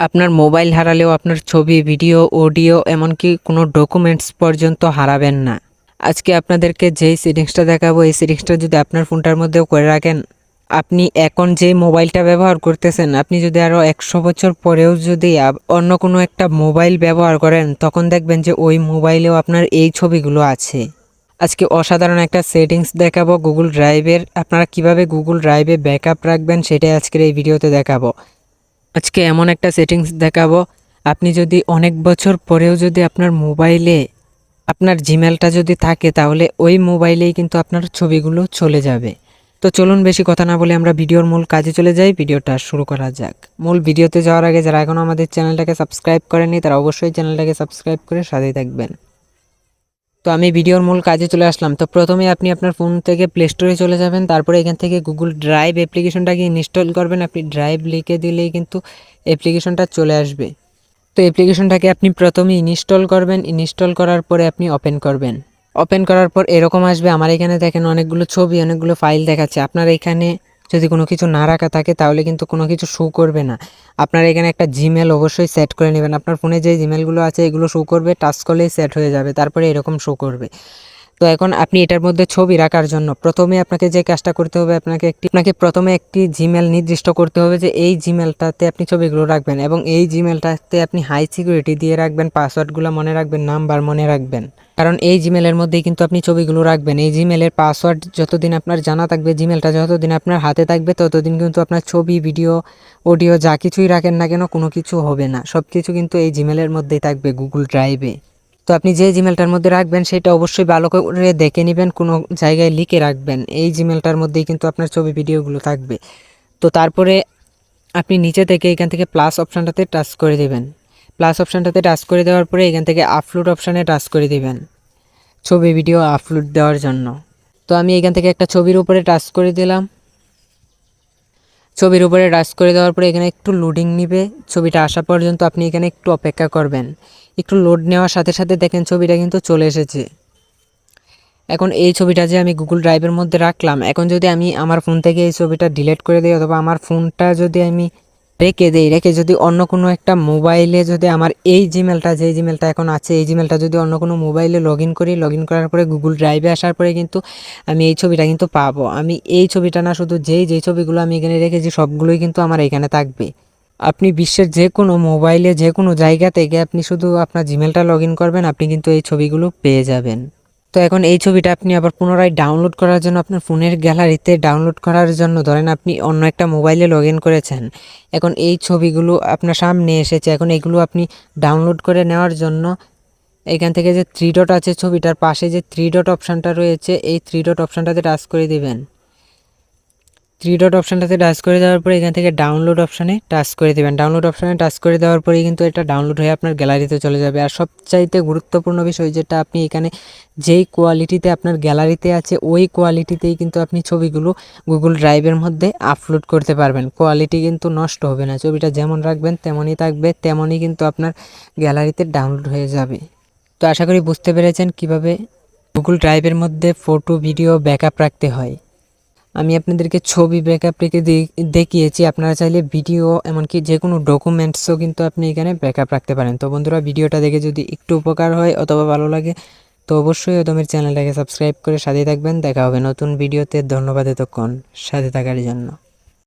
আপনার মোবাইল হারালেও আপনার ছবি, ভিডিও, অডিও, এমনকি কোনো ডকুমেন্টস পর্যন্ত হারাবেন না। আজকে আপনাদেরকে যেই সেটিংসটা দেখাবো, এই সেটিংসটা যদি আপনার ফোনটার মধ্যেও করে রাখেন, আপনি এখন যে মোবাইলটা ব্যবহার করতেছেন, আপনি যদি আরও একশো বছর পরেও যদি অন্য কোনো একটা মোবাইল ব্যবহার করেন, তখন দেখবেন যে ওই মোবাইলেও আপনার এই ছবিগুলো আছে। আজকে অসাধারণ একটা সেটিংস দেখাবো গুগল ড্রাইভের আপনারা কীভাবে গুগল ড্রাইভে ব্যাকআপ রাখবেন, সেটাই আজকের এই ভিডিওতে দেখাবো। আজকে এমন একটা সেটিংস দেখাবো। আপনি যদি অনেক বছর পরেও যদি আপনার মোবাইলে আপনার জিমেলটা যদি থাকে, তাহলে ওই মোবাইলেই কিন্তু আপনার ছবিগুলো চলে যাবে। তো চলুন বেশি কথা না বলে আমরা ভিডিওর মূল কাজে চলে যাই। ভিডিওটা শুরু করা যাক। মূল ভিডিওতে যাওয়ার আগে যারা এখনও আমাদের চ্যানেলটাকে সাবস্ক্রাইব করেনি তারা অবশ্যই চ্যানেলটাকে সাবস্ক্রাইব করে সাথেই থাকবেন। তো আমি ভিডিওর মূল কাজে চলে আসলাম। তো প্রথমে আপনি আপনার ফোন থেকে প্লে স্টোরে চলে যাবেন, তারপরে এখান থেকে গুগল ড্রাইভ অ্যাপ্লিকেশনটাকে ইনস্টল করবেন। আপনি ড্রাইভ লিখে দিলেই কিন্তু অ্যাপ্লিকেশনটা চলে আসবে। তো অ্যাপ্লিকেশনটাকে আপনি প্রথমে ইনস্টল করবেন। ইনস্টল করার পরে আপনি ওপেন করবেন। ওপেন করার পর এরকম আসবে। আমার এখানে দেখেন অনেকগুলো ছবি, অনেকগুলো ফাইল দেখাচ্ছে। আপনার এখানে যদি কোনো কিছু না রাখা থাকে, তাহলে কিন্তু কোনো কিছু শো করবে না। আপনার এখানে একটা জিমেল অবশ্যই সেট করে নেবেন। আপনার ফোনে যে জিমেলগুলো আছে, এগুলো শো করবে টাচ করলেই সেট হয়ে যাবে। তারপরে এরকম শো করবে। তো এখন আপনি এটার মধ্যে ছবি রাখার জন্য প্রথমে আপনাকে যে কাজটা করতে হবে, আপনাকে একটি, আপনাকে প্রথমে একটি জিমেল নির্দিষ্ট করতে হবে যে এই জিমেলটাতে আপনি ছবিগুলো রাখবেন এবং এই জিমেলটাতে আপনি হাই সিকিউরিটি দিয়ে রাখবেন পাসওয়ার্ডগুলো মনে রাখবেন নাম্বার মনে রাখবেন। কারণ এই জিমেলের মধ্যেই কিন্তু আপনি ছবিগুলো রাখবেন। এই জিমেলের পাসওয়ার্ড যতদিন আপনার জানা থাকবে জিমেলটা যতদিন আপনার হাতে থাকবে, ততদিন কিন্তু আপনার ছবি ভিডিও অডিও যা কিছুই রাখেন না কেন, কোনো কিছু হবে না। সব কিছু কিন্তু এই জিমেলের মধ্যেই থাকবে গুগল ড্রাইভে তো আপনি যে জিমেলটার মধ্যে রাখবেন, সেটা অবশ্যই ভালো করে দেখে নেবেন, কোনো জায়গায় লিখে রাখবেন। এই জিমেলটার মধ্যেই কিন্তু আপনার ছবি ভিডিওগুলো থাকবে। তো তারপরে আপনি নিচে থেকে এখান থেকে প্লাস অপশানটাতে টাচ করে দেবেন। প্লাস অপশানটাতে টাচ করে দেওয়ার পরে এখান থেকে আপলোড অপশানে টাচ করে দিবেন ছবি ভিডিও আপলোড দেওয়ার জন্য। তো আমি এখান থেকে একটা ছবির উপরে টাচ করে দিলাম। ছবির উপরে টাচ করে দেওয়ার পরে এখানে একটু লোডিং নিবে। ছবিটা আসা পর্যন্ত আপনি এখানে একটু অপেক্ষা করবেন। একটু লোড নেওয়ার সাথে সাথে দেখেন ছবিটা কিন্তু চলে এসেছে। এখন এই ছবিটা যে আমি গুগল ড্রাইভের মধ্যে রাখলাম, এখন যদি আমি আমার ফোন থেকে এই ছবিটা ডিলিট করে দিই অথবা আমার ফোনটা যদি আমি রেখে দিই, রেখে যদি অন্য কোনো একটা মোবাইলে যদি আমার এই জিমেলটা যে জিমেলটা এখন আছে, এই জিমেলটা যদি অন্য কোনো মোবাইলে লগ ইন করি লগ ইন করার পরে গুগল ড্রাইভে আসার পরে কিন্তু আমি এই ছবিটা কিন্তু পাবো। আমি এই ছবিটা না, শুধু যেই যেই ছবিগুলো আমি এখানে রেখেছি, সবগুলোই কিন্তু আমার এখানে থাকবে। আপনি বিশ্বের যে কোনো মোবাইলে যে কোনো জায়গা থেকে আপনি শুধু আপনার জিমেলটা লগ ইন করবেন, আপনি কিন্তু এই ছবিগুলো পেয়ে যাবেন। তো এখন এই ছবিটা আপনি আবার পুনরায় ডাউনলোড করার জন্য আপনার ফোনের গ্যালারিতে ডাউনলোড করার জন্য ধরেন আপনি অন্য একটা মোবাইলে লগ করেছেন। এখন এই ছবিগুলো আপনার সামনে এসেছে। এখন এগুলো আপনি ডাউনলোড করে নেওয়ার জন্য এখান থেকে যে থ্রি ডট আছে ছবিটার পাশে যে থ্রি ডট অপশানটা রয়েছে, এই থ্রি ডট অপশানটাতে টাচ করে দিবেন। থ্রি ডট অপশানটাতে টাচ করে দেওয়ার পরে এখান থেকে ডাউনলোড অপশানে টাচ করে দেবেন। ডাউনলোড অপশানে টাচ করে দেওয়ার পরেই কিন্তু এটা ডাউনলোড হয়ে আপনার গ্যালারিতে চলে যাবে। আর সবচাইতে গুরুত্বপূর্ণ বিষয় যেটা আপনি এখানে যেই কোয়ালিটিতে আপনার গ্যালারিতে আছে, ওই কোয়ালিটিতেই কিন্তু আপনি ছবিগুলো গুগল ড্রাইভের মধ্যে আপলোড করতে পারবেন। কোয়ালিটি কিন্তু নষ্ট হবে না। ছবিটা যেমন রাখবেন, তেমনই থাকবে, তেমনই কিন্তু আপনার গ্যালারিতে ডাউনলোড হয়ে যাবে। তো আশা করি বুঝতে পেরেছেন কীভাবে গুগল ড্রাইভের মধ্যে ফটো ভিডিও ব্যাকআপ রাখতে হয়। আমি আপনাদেরকে ছবি ব্যাকআপ রেখে দেখিয়েছি। আপনারা চাইলে ভিডিও এমনকি যে কোনো ডকুমেন্টসও কিন্তু আপনি এখানে ব্যাকআপ রাখতে পারেন। তো বন্ধুরা, ভিডিওটা দেখে যদি একটু উপকার হয় অথবা ভালো লাগে, তো অবশ্যই ওদমের চ্যানেলটাকে সাবস্ক্রাইব করে সাথে থাকবেন। দেখা হবে নতুন ভিডিওতে ধন্যবাদ এতক্ষণ। সাথে থাকার জন্য।